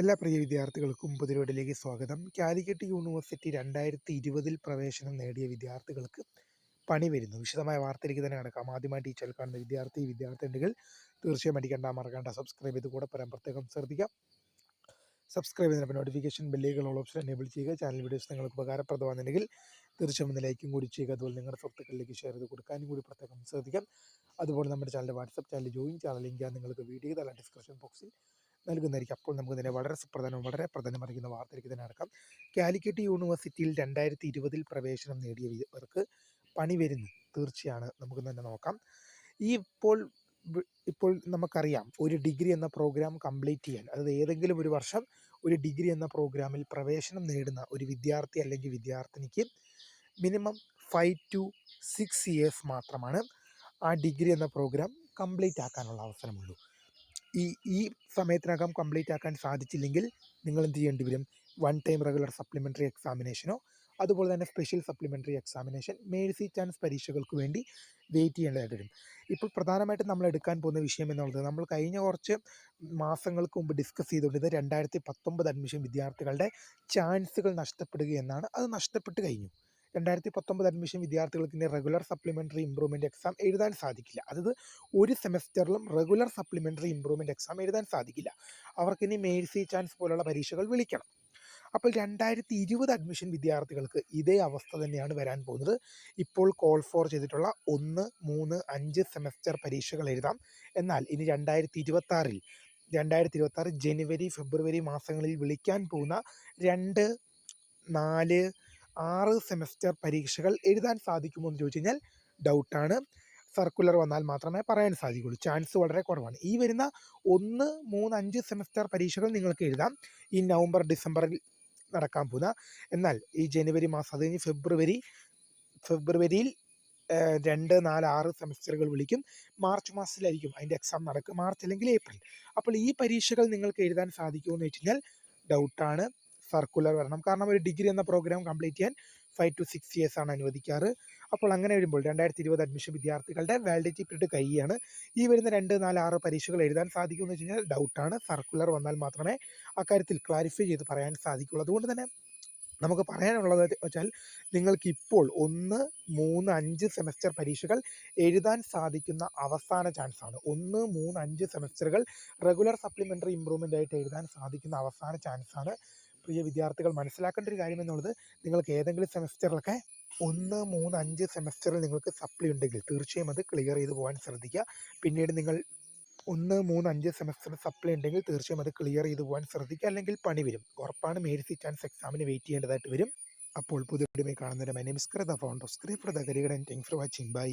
എല്ലാ പ്രിയ വിദ്യാർത്ഥികൾക്കും പുതിരോടിലേക്ക് സ്വാഗതം. കാലിക്കറ്റ് യൂണിവേഴ്സിറ്റി രണ്ടായിരത്തി ഇരുപതിൽ പ്രവേശനം നേടിയ വിദ്യാർത്ഥികൾക്ക് പണി വരുന്നു. വിശദമായ വാർത്തയിലേക്ക് തന്നെ കിടക്കാം. ആദ്യമായി ടീച്ചർ കാണുന്ന വിദ്യാർത്ഥി വിദ്യാർത്ഥിനികൾ തീർച്ചയായും അടിക്കേണ്ട മറക്കേണ്ട. സബ്സ്ക്രൈബ് ചെയ്ത് കൂടെ പറയാൻ പ്രത്യേകം ശ്രദ്ധിക്കാം. സബ്സ്ക്രൈബ് ചെയ്തപ്പോൾ നോട്ടിഫിക്കേഷൻ ബെല്ലുകൾ ഓൾ ഓപ്ഷൻ എനേബിൾ ചെയ്യുക. ചാനൽ വീഡിയോസ് നിങ്ങൾക്ക് ഉപകാരപ്രദമാണെന്നുണ്ടെങ്കിൽ തീർച്ചയായും ഒന്ന് ലൈക്കും കൂടി ചെയ്യുക. അതുപോലെ നിങ്ങളുടെ സുഹൃത്തുക്കളിലേക്ക് ഷെയർ ചെയ്ത് കൊടുക്കാനും കൂടി പ്രത്യേകം ശ്രദ്ധിക്കാം. അതുപോലെ നമ്മുടെ channel WhatsApp channel join channel link നിങ്ങൾക്ക് വീഡിയോ ഡിസ്ക്രിപ്ഷൻ ബോക്സിൽ നൽകുന്നതായിരിക്കും. അപ്പോൾ നമുക്ക് തന്നെ വളരെ സുപ്രധാനവും വളരെ പ്രധാനമറിയുന്ന വാർത്തയിലേക്ക് തന്നെ നടക്കാം. കാലിക്കറ്റ് യൂണിവേഴ്സിറ്റിയിൽ രണ്ടായിരത്തി ഇരുപതിൽ പ്രവേശനം നേടിയവർക്ക് പണി വരുന്നു. തീർച്ചയാണ്. നമുക്ക് തന്നെ നോക്കാം. ഈ ഇപ്പോൾ ഇപ്പോൾ നമുക്കറിയാം. ഒരു ഡിഗ്രി എന്ന പ്രോഗ്രാം കംപ്ലീറ്റ് ചെയ്യാൻ അതായത് ഏതെങ്കിലും ഒരു വർഷം ഒരു ഡിഗ്രി എന്ന പ്രോഗ്രാമിൽ പ്രവേശനം നേടുന്ന ഒരു വിദ്യാർത്ഥി അല്ലെങ്കിൽ വിദ്യാർത്ഥിനിക്ക് minimum five to six years മാത്രമാണ് ആ ഡിഗ്രി എന്ന പ്രോഗ്രാം കംപ്ലീറ്റ് ആക്കാനുള്ള അവസരമുള്ളൂ. ഈ ഈ സമയത്തിനകം കംപ്ലീറ്റ് ആക്കാൻ സാധിച്ചില്ലെങ്കിൽ നിങ്ങൾ എന്ത് ചെയ്യേണ്ടി വരും? വൺ ടൈം റെഗുലർ സപ്ലിമെന്ററി എക്സാമിനേഷനോ അതുപോലെ തന്നെ special supplementary examination mercy chance പരീക്ഷകൾക്ക് വേണ്ടി വെയിറ്റ് ചെയ്യേണ്ടതായിട്ട് വരും. ഇപ്പോൾ പ്രധാനമായിട്ടും നമ്മൾ എടുക്കാൻ പോകുന്ന വിഷയം എന്നുള്ളത് നമ്മൾ കഴിഞ്ഞ കുറച്ച് മാസങ്ങൾക്ക് മുമ്പ് ഡിസ്കസ് ചെയ്തുകൊണ്ടിരുന്നത് രണ്ടായിരത്തി പത്തൊമ്പത് അഡ്മിഷൻ വിദ്യാർത്ഥികളുടെ ചാൻസുകൾ നഷ്ടപ്പെടുക എന്നാണ് അത് നഷ്ടപ്പെട്ട് കഴിഞ്ഞു. രണ്ടായിരത്തി പത്തൊമ്പത് അഡ്മിഷൻ വിദ്യാർത്ഥികൾക്ക് ഇനി റെഗുലർ സപ്ലിമെന്ററി ഇമ്പ്രൂവ്മെന്റ് എക്സാം എഴുതാൻ സാധിക്കില്ല. അതായത് ഒരു സെമസ്റ്ററിലും റെഗുലർ സപ്ലിമെന്ററി ഇമ്പ്രൂവ്മെന്റ് എക്സാം എഴുതാൻ സാധിക്കില്ല. അവർക്ക് അവർക്കിനി മേഴ്സി ചാൻസ് പോലുള്ള പരീക്ഷകൾ വിളിക്കണം. അപ്പോൾ രണ്ടായിരത്തി ഇരുപത് അഡ്മിഷൻ വിദ്യാർത്ഥികൾക്ക് ഇതേ അവസ്ഥ തന്നെയാണ് വരാൻ പോകുന്നത്. ഇപ്പോൾ കോൾ ഫോർ ചെയ്തിട്ടുള്ള ഒന്ന് മൂന്ന് അഞ്ച് സെമസ്റ്റർ പരീക്ഷകൾ എഴുതാം. എന്നാൽ ഇനി രണ്ടായിരത്തി ഇരുപത്തി രണ്ടായിരത്തി ഇരുപത്തി ജനുവരി ഫെബ്രുവരി മാസങ്ങളിൽ വിളിക്കാൻ പോകുന്ന രണ്ട് നാല് ആറ് സെമസ്റ്റർ പരീക്ഷകൾ എഴുതാൻ സാധിക്കുമോ എന്ന് ചോദിച്ചു കഴിഞ്ഞാൽ ഡൗട്ടാണ്. സർക്കുലർ വന്നാൽ മാത്രമേ പറയാൻ സാധിക്കുള്ളൂ. ചാൻസ് വളരെ കുറവാണ്. ഈ വരുന്ന ഒന്ന് മൂന്ന് അഞ്ച് സെമസ്റ്റർ പരീക്ഷകൾ നിങ്ങൾക്ക് എഴുതാം. ഈ നവംബർ ഡിസംബറിൽ നടക്കാൻ പോകുന്ന. എന്നാൽ ഈ ജനുവരി മാസം അത് കഴിഞ്ഞ് ഫെബ്രുവരി ഫെബ്രുവരിയിൽ രണ്ട് നാല് ആറ് സെമസ്റ്ററുകൾ വിളിക്കും. മാർച്ച് മാസത്തിലായിരിക്കും അതിന്റെ എക്സാം നടക്കുക മാർച്ച് അല്ലെങ്കിൽ ഏപ്രിൽ. അപ്പോൾ ഈ പരീക്ഷകൾ നിങ്ങൾക്ക് എഴുതാൻ സാധിക്കുമോ എന്ന് വെച്ച് കഴിഞ്ഞാൽ ഡൗട്ടാണ്. സർക്കുലർ വരണം. കാരണം ഒരു ഡിഗ്രി എന്ന പ്രോഗ്രാം കംപ്ലീറ്റ് ചെയ്യാൻ ഫൈവ് ടു സിക്സ് ഇയേഴ്സ് ആണ് അനുവദിക്കാറ്. അപ്പോൾ അങ്ങനെ വരുമ്പോൾ രണ്ടായിരത്തി ഇരുപത് അഡ്മിഷൻ വിദ്യാർത്ഥികളുടെ വാലിഡിറ്റി പീരീഡ് കഴിയുകയാണ് ഈ വരുന്ന രണ്ട് നാല് ആറ് പരീക്ഷകൾ എഴുതാൻ സാധിക്കുമെന്ന് വെച്ച് കഴിഞ്ഞാൽ ഡൗട്ടാണ് സർക്കുലർ വന്നാൽ മാത്രമേ അക്കാര്യത്തിൽ ക്ലാരിഫൈ ചെയ്ത് പറയാൻ സാധിക്കുള്ളൂ. അതുകൊണ്ട് തന്നെ നമുക്ക് പറയാനുള്ളത് വെച്ചാൽ നിങ്ങൾക്ക് ഇപ്പോൾ ഒന്ന് മൂന്ന് അഞ്ച് സെമസ്റ്റർ പരീക്ഷകൾ എഴുതാൻ സാധിക്കുന്ന അവസാന ചാൻസ് ആണ്. ഒന്ന് മൂന്ന് അഞ്ച് സെമസ്റ്ററുകൾ റെഗുലർ സപ്ലിമെന്ററി ഇമ്പ്രൂവ്മെന്റ് ആയിട്ട് എഴുതാൻ സാധിക്കുന്ന അവസാന ചാൻസ് ആണ്. പ്രിയ വിദ്യാർത്ഥികൾ മനസ്സിലാക്കേണ്ട ഒരു കാര്യം എന്നുള്ളത് നിങ്ങൾക്ക് ഏതെങ്കിലും സെമസ്റ്ററിലൊക്കെ ഒന്ന് മൂന്ന് അഞ്ച് സെമസ്റ്ററിൽ നിങ്ങൾക്ക് സപ്ലി ഉണ്ടെങ്കിൽ തീർച്ചയായും അത് ക്ലിയർ ചെയ്ത് പോകാൻ ശ്രദ്ധിക്കുക. പിന്നീട് നിങ്ങൾ ഒന്ന് മൂന്ന് അഞ്ച് സെമസ്റ്റർ സപ്ലൈ ഉണ്ടെങ്കിൽ തീർച്ചയായും അത് ക്ലിയർ ചെയ്ത് പോകാൻ ശ്രദ്ധിക്കുക. അല്ലെങ്കിൽ പണി വരും. ഉറപ്പാണ് മേരിസി ചാൻസ് എക്സാമിന് വെയിറ്റ് ചെയ്യേണ്ടതായിട്ട് വരും. അപ്പോൾ പുതിയ വീഡിയോ മൈ നെയിം സ്ക്രിത founder സ്ക്രീ for the thanks for watching bye